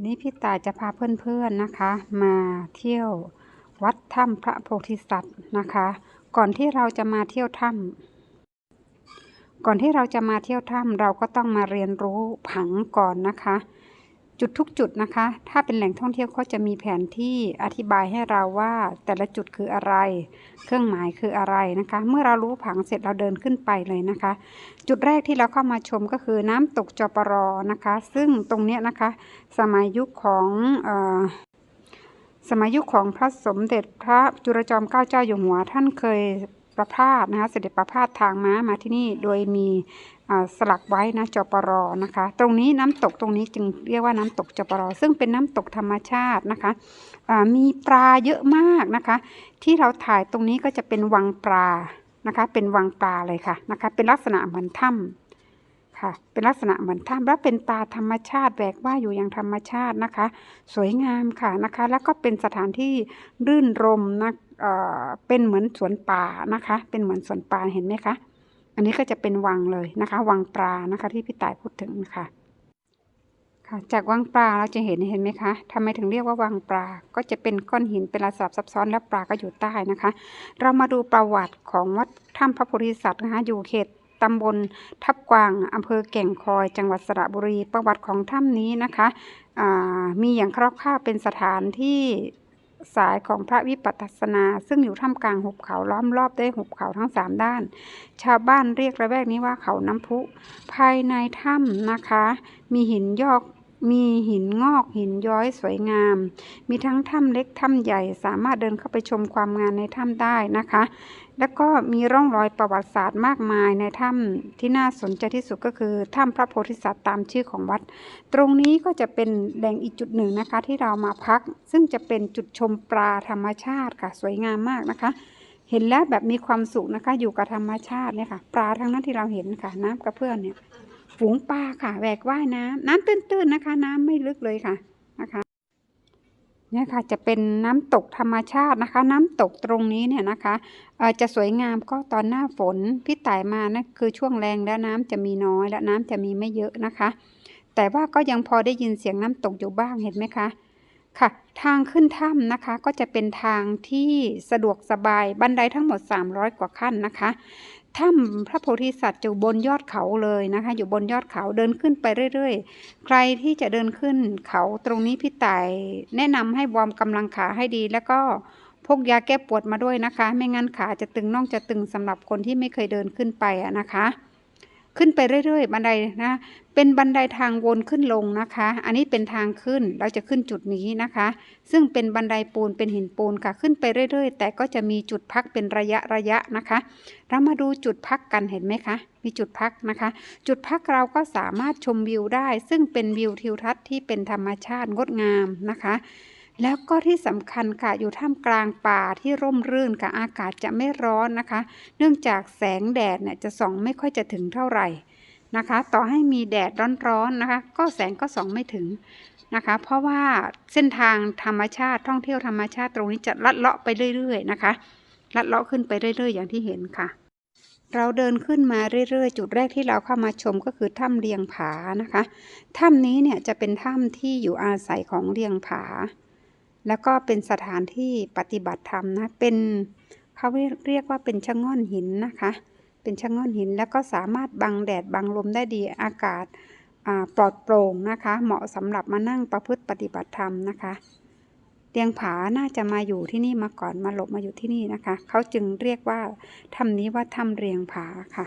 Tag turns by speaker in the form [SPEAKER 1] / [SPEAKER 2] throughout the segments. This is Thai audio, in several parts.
[SPEAKER 1] วันนี้พี่ตายจะพาเพื่อนๆนะคะ มาเที่ยววัดถ้ำพระโพธิสัตว์นะคะ ก่อนที่เราจะมาเที่ยวถ้ำก่อนที่เราจะมาเที่ยวถ้ำเราก็ต้องมาเรียนรู้ผังก่อนนะคะ จุดทุกจุดนะคะ ถ้าเป็นแหล่งท่องเที่ยวเขาจะมีแผนที่อธิบายให้เราว่าแต่ละจุดคืออะไร เครื่องหมายคืออะไรนะคะ เมื่อเรารู้ผังเสร็จเราเดินขึ้นไปเลยนะคะ จุดแรกที่เราเข้ามาชมก็คือน้ำตกจปรนะคะ ซึ่งตรงเนี้ยนะคะ สมัยยุคของออสมัยยุคของพระสมเด็จพระจุลจอมเกล้าเจ้าอยู่หัวท่านเคยประพาสนะคะเสด็จประพาสทางม้ามาที่นี่โดยมี สลักไว้นะจปรนะคะ ตรงนี้น้ำตกตรงนี้จึงเรียกว่าน้ำตกจปรซึ่งเป็นน้ำตกธรรมชาตินะคะมีปลาเยอะมากนะคะ ที่เราถ่ายตรงนี้ก็จะเป็นวังปลานะคะ เป็นวังปลาเลยค่ะนะคะ เป็นลักษณะเหมือนถ้ำค่ะ เป็นลักษณะเหมือนถ้ำและเป็นตาธรรมชาติแบกว่าอยู่อย่างธรรมชาตินะคะ สวยงามค่ะนะคะ แล้วก็เป็นสถานที่รื่นรมนะเป็นเหมือนสวนป่านะคะ เป็นเหมือนสวนป่าเห็นไหมคะ อันนี้ก็จะเป็นวังเลยนะคะ วังปลานะคะ ที่พี่ต่ายพูดถึงค่ะค่ะ จากวังปลาเราจะเห็นเห็นไหมคะทำไมถึงเรียกว่าวังปลา ก็จะเป็นก้อนหินเป็นระดับซับซ้อนและปลาก็อยู่ใต้นะคะ เรามาดูประวัติของวัดถ้ำพระโพธิสัตว์นะคะอยู่เขตตำบลทับกวางอำเภอแก่งคอย จังหวัดสระบุรี ประวัติของถ้ำนี้นะคะ มีอย่างคร่าวๆเป็นสถานที่ สายของพระวิปัสสนา ซึ่งอยู่ท่ามกลางหุบเขาล้อมรอบด้วยหุบเขาทั้งสามด้าน ชาวบ้านเรียกระแวกนี้ว่าเขาน้ำพุ ภายในถ้ำนะคะ มีหินยอก มีหินงอกหินย้อยสวยงาม มีทั้งถ้ำเล็กถ้ำใหญ่สามารถเดินเข้าไปชมความงามในถ้ำได้นะคะ แล้วก็มีร่องรอยประวัติศาสตร์มากมายในถ้ำที่น่าสนใจที่สุดก็คือถ้ำพระโพธิสัตว์ตามชื่อของวัด ตรงนี้ก็จะเป็นแหล่งอีกจุดหนึ่งนะคะ ที่เรามาพัก ซึ่งจะเป็นจุดชมปลาธรรมชาติค่ะ สวยงามมากนะคะเห็นแล้วแบบมีความสุขนะคะ อยู่กับธรรมชาติเนี่ยค่ะ ปลาทั้งนั้นที่เราเห็นค่ะ น้ำกระเพื่อนเนี่ย ฝูงปลาค่ะแหวกว่ายน้ำน้ำตื้นๆนะคะ น้ำไม่ลึกเลยค่ะนะคะเนี่ยค่ะจะเป็นน้ำตกธรรมชาตินะคะ น้ำตกตรงนี้เนี่ยนะคะเออจะสวยงามก็ตอนหน้าฝนพี่ต่ายมานะคือช่วงแรงแล้วน้ำจะมีน้อยและน้ำจะมีไม่เยอะนะคะ แต่ว่าก็ยังพอได้ยินเสียงน้ำตกอยู่บ้างเห็นไหมคะ ค่ะ ทางขึ้นถ้ำนะคะ ก็จะเป็นทางที่สะดวกสบายบันไดทั้งหมด 300 กว่าขั้นนะคะถ้ำพระโพธิสัตว์อยู่บนยอดเขาเลยนะคะ อยู่บนยอดเขาเดินขึ้นไปเรื่อยๆ ใครที่จะเดินขึ้นเขาตรงนี้พี่ต่ายแนะนำให้วอร์มกำลังขาให้ดี แล้วก็พกยาแก้ปวดมาด้วยนะคะ ไม่งั้นขาจะตึงน่องจะตึงสำหรับคนที่ไม่เคยเดินขึ้นไปอะนะคะ ขึ้นไปเรื่อยๆ บันไดนะ เป็นบันไดทางวนขึ้นลงนะคะ อันนี้เป็นทางขึ้น เราจะขึ้นจุดนี้นะคะ ซึ่งเป็นบันไดปูนเป็นหินปูนค่ะ ขึ้นไปเรื่อยๆ แต่ก็จะมีจุดพักเป็นระยะระยะนะคะ เรามาดูจุดพักกันเห็นไหมคะ มีจุดพักนะคะ จุดพักเราก็สามารถชมวิวได้ ซึ่งเป็นวิวทิวทัศน์ที่เป็นธรรมชาติงดงามนะคะ แล้วก็ที่สำคัญค่ะอยู่ท่ามกลางป่าที่ร่มรื่นค่ะอากาศจะไม่ร้อนนะคะ เนื่องจากแสงแดดเนี่ยจะส่องไม่ค่อยจะถึงเท่าไหร่นะคะ ต่อให้มีแดดร้อนๆนะคะ ก็แสงก็ส่องไม่ถึงนะคะ เพราะว่าเส้นทางธรรมชาติท่องเที่ยวธรรมชาติตรงนี้จะลัดเลาะไปเรื่อยๆนะคะลัดเลาะขึ้นไปเรื่อยๆ อย่างที่เห็นค่ะ เราเดินขึ้นมาเรื่อยๆ จุดแรกที่เราเข้ามาชมก็คือถ้ำเลียงผานะคะถ้ำนี้เนี่ยจะเป็นถ้ำที่อยู่อาศัยของเลียงผา แล้วก็เป็นสถานที่ปฏิบัติธรรมนะ เป็นเขาเรียกว่าเป็นชะง่อนหินนะคะ เป็นชะง่อนหินแล้วก็สามารถบังแดดบังลมได้ดีอากาศาปลอดโปร่งนะคะ เหมาะสำหรับมานั่งประพฤติปฏิบัติธรรมนะคะเลียงผาน่าจะมาอยู่ที่นี่มาก่อนมาหลบมาอยู่ที่นี่นะคะ เขาจึงเรียกว่าถ้ำนี้ว่าถ้ำเรียงผาค่ะ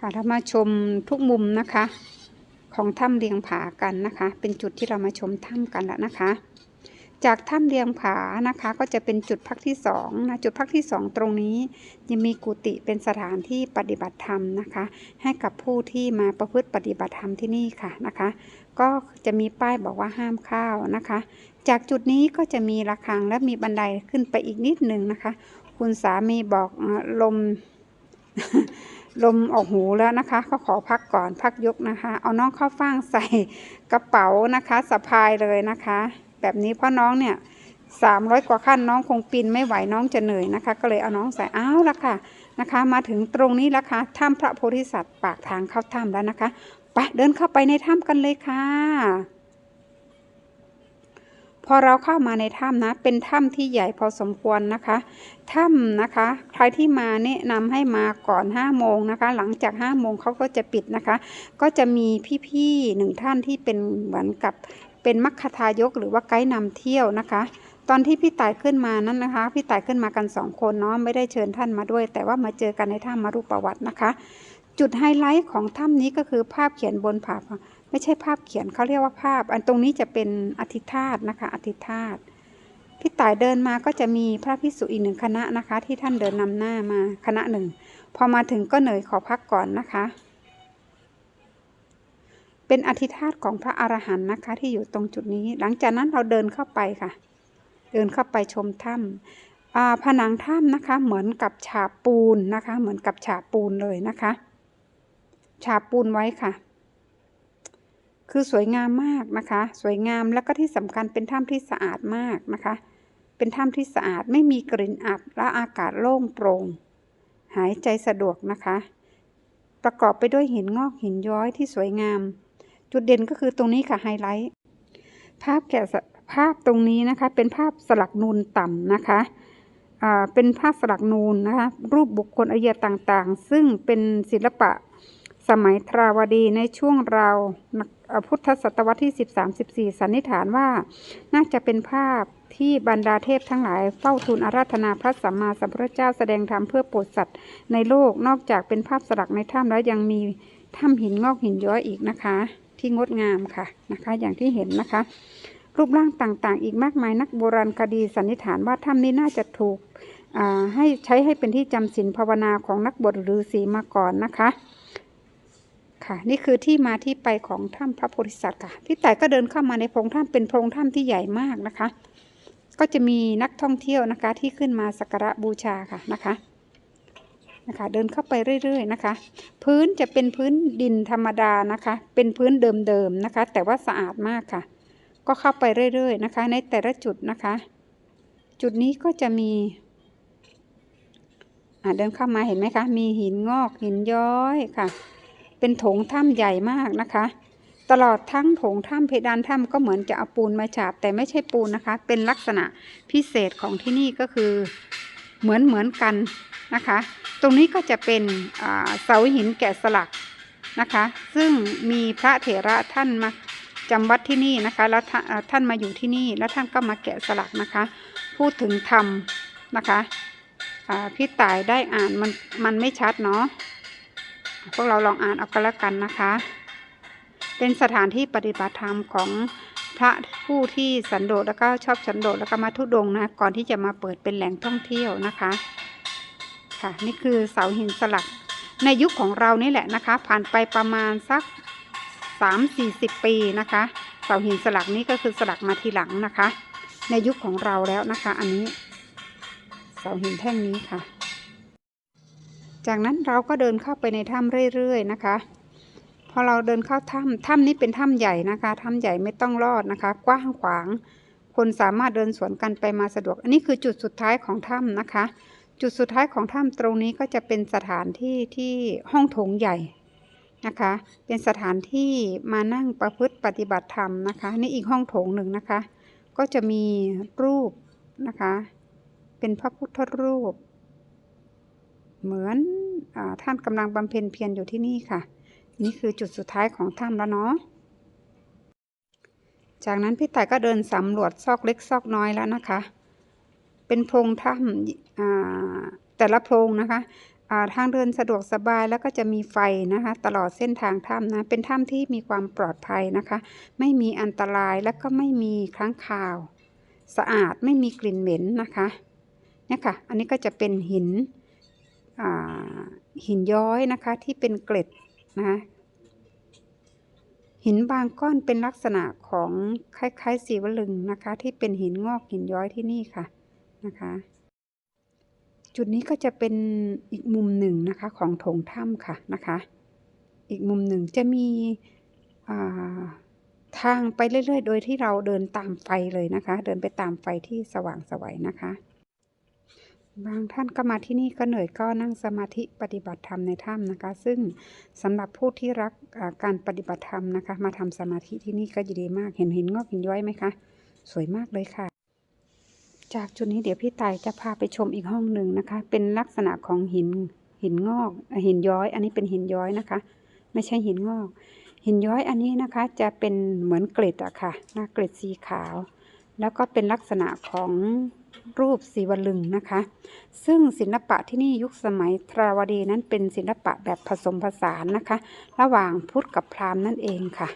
[SPEAKER 1] ค่ะเรามาชมทุกมุมนะคะ ของถ้ำเลียงผากันนะคะ เป็นจุดที่เรามาชมถ้ำกันแล้วนะคะ จากถ้ำเลียงผานะคะ ก็จะเป็นจุดพักที่สองนะจุดพักที่สองตรงนี้ยังมีกุฏิเป็นสถานที่ปฏิบัติธรรมนะคะ ให้กับผู้ที่มาประพฤติปฏิบัติธรรมที่นี่ค่ะนะคะ ก็จะมีป้ายบอกว่าห้ามเข้านะคะ จากจุดนี้ก็จะมีระฆังและมีบันไดขึ้นไปอีกนิดหนึ่งนะคะ คุณสามีบอกลมลมออกหูแล้วนะคะเขาขอพักก่อนพักยกนะคะ เอาน้องเข้าฟ่างใส่กระเป๋านะคะสะพายเลยนะคะ แบบนี้เพราะน้องเนี่ยสามร้อยกว่าขั้นน้องคงปีนไม่ไหวน้องจะเหนื่อยนะคะ ก็เลยเอาน้องใส่อ้าวละค่ะนะคะ มาถึงตรงนี้แล้วค่ะถ้ำพระโพธิสัตว์ปากทางเข้าถ้ำแล้วนะคะไปเดินเข้าไปในถ้ำกันเลยค่ะ พอเราเข้ามาในถ้ำนะ เป็นถ้ำที่ใหญ่พอสมควรนะคะถ้ำนะคะ ใครที่มาแนะนำให้มาก่อน5โมงนะคะ หลังจาก5โมงเขาก็จะปิดนะคะ ก็จะมีพี่ๆหนึ่งท่านที่เป็นเหมือนกับ เป็นมัคคทายกหรือว่าไกด์นำเที่ยวนะคะ ตอนที่พี่ต่ายขึ้นมานั้นนะคะ พี่ต่ายขึ้นมากันสองคนเนาะไม่ได้เชิญท่านมาด้วย แต่ว่ามาเจอกันในถ้ำมารูประวัตินะคะ จุดไฮไลท์ของถ้ำนี้ก็คือภาพเขียนบนผาไม่ใช่ภาพเขียนเขาเรียกว่าภาพ อันตรงนี้จะเป็นอธิธาตนะคะอธิธาตพี่ต่ายเดินมาก็จะมีพระภิกษุอีกหนึ่งคณะนะคะ ที่ท่านเดินนำหน้ามาคณะหนึ่งพอมาถึงก็เหนื่อยขอพักก่อนนะคะ เป็นอธิธาตของพระอรหันต์นะคะ ที่อยู่ตรงจุดนี้ หลังจากนั้นเราเดินเข้าไปค่ะ เดินเข้าไปชมถ้ำผนังถ้ำนะคะ เหมือนกับฉาบปูนนะคะ เหมือนกับฉาบปูนเลยนะคะ ฉาบปูนไว้ค่ะ คือสวยงามมากนะคะ สวยงามแล้วก็ที่สำคัญเป็นถ้ำที่สะอาดมากนะคะ เป็นถ้ำที่สะอาดไม่มีกลิ่นอับและอากาศโล่งโปร่งหายใจสะดวกนะคะ ประกอบไปด้วยหินงอกหินย้อยที่สวยงาม จุดเด่นก็คือตรงนี้ค่ะไฮไลท์ภาพแกะสภาพตรงนี้นะคะเป็นภาพสลักนูนต่ำนะคะเป็นภาพสลักนูนนะคะรูปบุคคลอายต่างๆ ซึ่งเป็นศิลปะสมัยทราวดีในช่วงราวพุทธศตวรรษที่ 13-14 สันนิษฐานว่า น่าจะเป็นภาพที่บรรดาเทพทั้งหลายเฝ้าทูลอาราธนาพระสัมมาสัมพุทธเจ้าแสดงธรรมเพื่อโปรดสัตว์ในโลกนอกจากเป็นภาพสลักในถ้ำแล้วยังมีถ้ำหินงอกหินย้อยอีกนะคะ ที่งดงามค่ะนะคะ อย่างที่เห็นนะคะ รูปร่างต่างๆ อีกมากมายนักโบราณคดีสันนิษฐานว่าถ้ำนี้น่าจะถูกให้ใช้ให้เป็นที่จำศีลภาวนาของนักบวชหรือศีมาก่อนนะคะค่ะนี่คือที่มาที่ไปของถ้ำพระโพธิสัตว์ค่ะพี่แต่ายก็เดินเข้ามาในโพรงถ้ำเป็นโพรงถ้ำที่ใหญ่มากนะคะ ก็จะมีนักท่องเที่ยวนะคะที่ขึ้นมาสักการะบูชาค่ะนะคะ นะคะ เดินเข้าไปเรื่อย ๆ นะคะ พื้นจะเป็นพื้นดินธรรมดานะคะ เป็นพื้นเดิมๆนะคะ แต่ว่าสะอาดมากค่ะ ก็เข้าไปเรื่อย ๆ นะคะ ในแต่ละจุดนะคะ จุดนี้ก็จะมีเดินเข้ามาเห็นไหมคะ มีหินงอกหินย้อยค่ะ เป็นโถงถ้ำใหญ่มากนะคะ ตลอดทั้งโถงถ้ำเพดานถ้ำก็เหมือนจะเอาปูนมาฉาบ แต่ไม่ใช่ปูนนะคะ เป็นลักษณะพิเศษของที่นี่ก็คือ เหมือนเหมือนกันนะคะ ตรงนี้ก็จะเป็นเสาหินแกะสลักนะคะ ซึ่งมีพระเถระท่านมาจำวัดที่นี่นะคะ แล้วท่านมาอยู่ที่นี่ แล้วท่านก็มาแกะสลักนะคะ พูดถึงธรรมนะคะพี่ต่ายได้อ่านมันมันไม่ชัดเนาะ พวกเราลองอ่านเอากันแล้วกันนะคะ เป็นสถานที่ปฏิบัติธรรมของพระผู้ที่สันโดษแล้วก็ชอบสันโดษแล้วก็มาทุดงนะ ก่อนที่จะมาเปิดเป็นแหล่งท่องเที่ยวนะคะ ค่ะ นี่คือเสาหินสลัก ในยุคของเรานี่แหละนะคะ ผ่านไปประมาณสักสามสี่สิบปีนะคะ เสาหินสลักนี้ก็คือสลักมาทีหลังนะคะ ในยุคของเราแล้วนะคะ อันนี้ เสาหินแท่งนี้ค่ะ จากนั้นเราก็เดินเข้าไปในถ้ำเรื่อยๆนะคะพอเราเดินเข้าถ้ำถ้ำนี้เป็นถ้ำใหญ่นะคะถ้ำใหญ่ไม่ต้องรอดนะคะ กว้างขวาง คนสามารถเดินสวนกันไปมาสะดวก อันนี้คือจุดสุดท้ายของถ้ำนะคะ จุดสุดท้ายของถ้ำตรงนี้ก็จะเป็นสถานที่ที่ห้องโถงใหญ่นะคะ เป็นสถานที่มานั่งประพฤติปฏิบัติธรรมนะคะ นี่อีกห้องโถงหนึ่งนะคะ ก็จะมีรูปนะคะ เป็นพระพุทธรูป เหมือนอท่านกำลังบำเพ็ญเพียรอยู่ที่นี่ค่ะ นี่คือจุดสุดท้ายของถ้ำแล้วเนาะ จากนั้นพี่ต่ายก็เดินสำรวจซอกเล็กซอกน้อยแล้วนะคะ เป็นโพรงถ้ำอ่าแต่ละโพรงนะคะอ่าทางเดินสะดวกสบายแล้วก็จะมีไฟนะคะ ตลอดเส้นทางถ้ำนะ เป็นถ้ำที่มีความปลอดภัยนะคะ ไม่มีอันตรายและก็ไม่มีค้างคาว สะอาดไม่มีกลิ่นเหม็นนะคะเนี่ยค่ะ อันนี้ก็จะเป็นหินอ่าหินย้อยนะคะที่เป็นเกล็ดนะคะหินบางก้อนเป็นลักษณะของคล้ายๆสีวลึงนะคะ ที่เป็นหินงอกหินย้อยที่นี่ค่ะ นะคะ จุดนี้ก็จะเป็นอีกมุมหนึ่งนะคะของโถงถ้ำค่ะนะคะ อีกมุมหนึ่งจะมีาทางไปเรื่อย ๆ โดยที่เราเดินตามไฟเลยนะคะ เดินไปตามไฟที่สว่างสวัยนะคะ บางท่านก็มาที่นี่ก็เหนื่อยก็นั่งสมาธิปฏิบัติธรรมในถ้ำนะคะ ซึ่งสำหรับผู้ที่รักการปฏิบัติธรรมนะคะ มาทำสมาธิที่นี่ก็จะดีมากเห็นหินงอกหินย้อยไหมคะ สวยมากเลยค่ะ จากจุดนี้เดี๋ยวพี่ตายจะพาไปชมอีกห้องหนึ่งนะคะ เป็นลักษณะของหินหินงอกหินย้อย อันนี้เป็นหินย้อยนะคะ ไม่ใช่หินงอก หินย้อยอันนี้นะคะ จะเป็นเหมือนเกล็ดอะค่ะนะเกล็ดสีขาว แล้วก็เป็นลักษณะของรูปสีวลึงนะคะ ซึ่งศิลปะที่นี่ยุคสมัยทราวดีนั้นเป็นศิลปะแบบผสมผสานนะคะ ระหว่างพุทธกับพราหมณ์นั่นเองค่ะ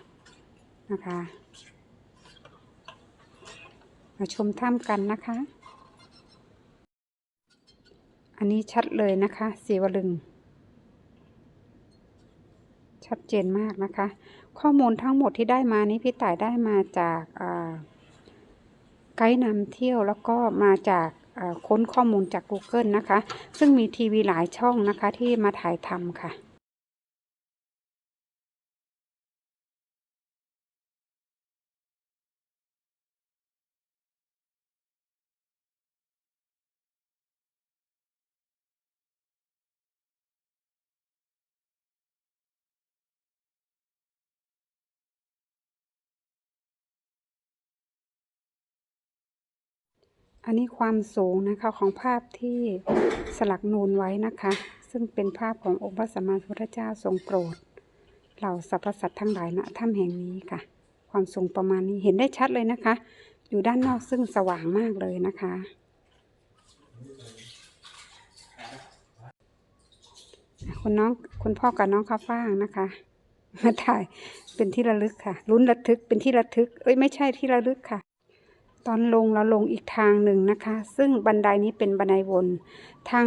[SPEAKER 1] นะคะ มาชมถ้ำกันนะคะ อันนี้ชัดเลยนะคะสีวลึง ชัดเจนมากนะคะ ข้อมูลทั้งหมดที่ได้มานี้พี่ต่ายได้มาจากไกด์นำเที่ยวแล้วก็มาจากค้นข้อมูลจาก Google นะคะ ซึ่งมีทีวีหลายช่องนะคะที่มาถ่ายทำค่ะ อันนี้ความสูงนะคะของภาพที่สลักนูนไว้นะคะ ซึ่งเป็นภาพขององค์พระสัมมาสัมพุทธเจ้าทรงโปรดเหล่าสรรพสัตว์ทั้งหลายณถ้ำแห่งนี้ค่ะ ความสูงประมาณนี้เห็นได้ชัดเลยนะคะ อยู่ด้านนอกซึ่งสว่างมากเลยนะคะ คุณน้องคุณพ่อกับน้องข้าวฟ่างนะคะมาถ่ายเป็นที่ระลึกค่ะลุ้นระทึกเป็นที่ระทึกเอ้ยไม่ใช่ที่ระลึกค่ะ ตอนลงเราลงอีกทางหนึ่งนะคะ ซึ่งบันไดนี้เป็นบันไดวนทางล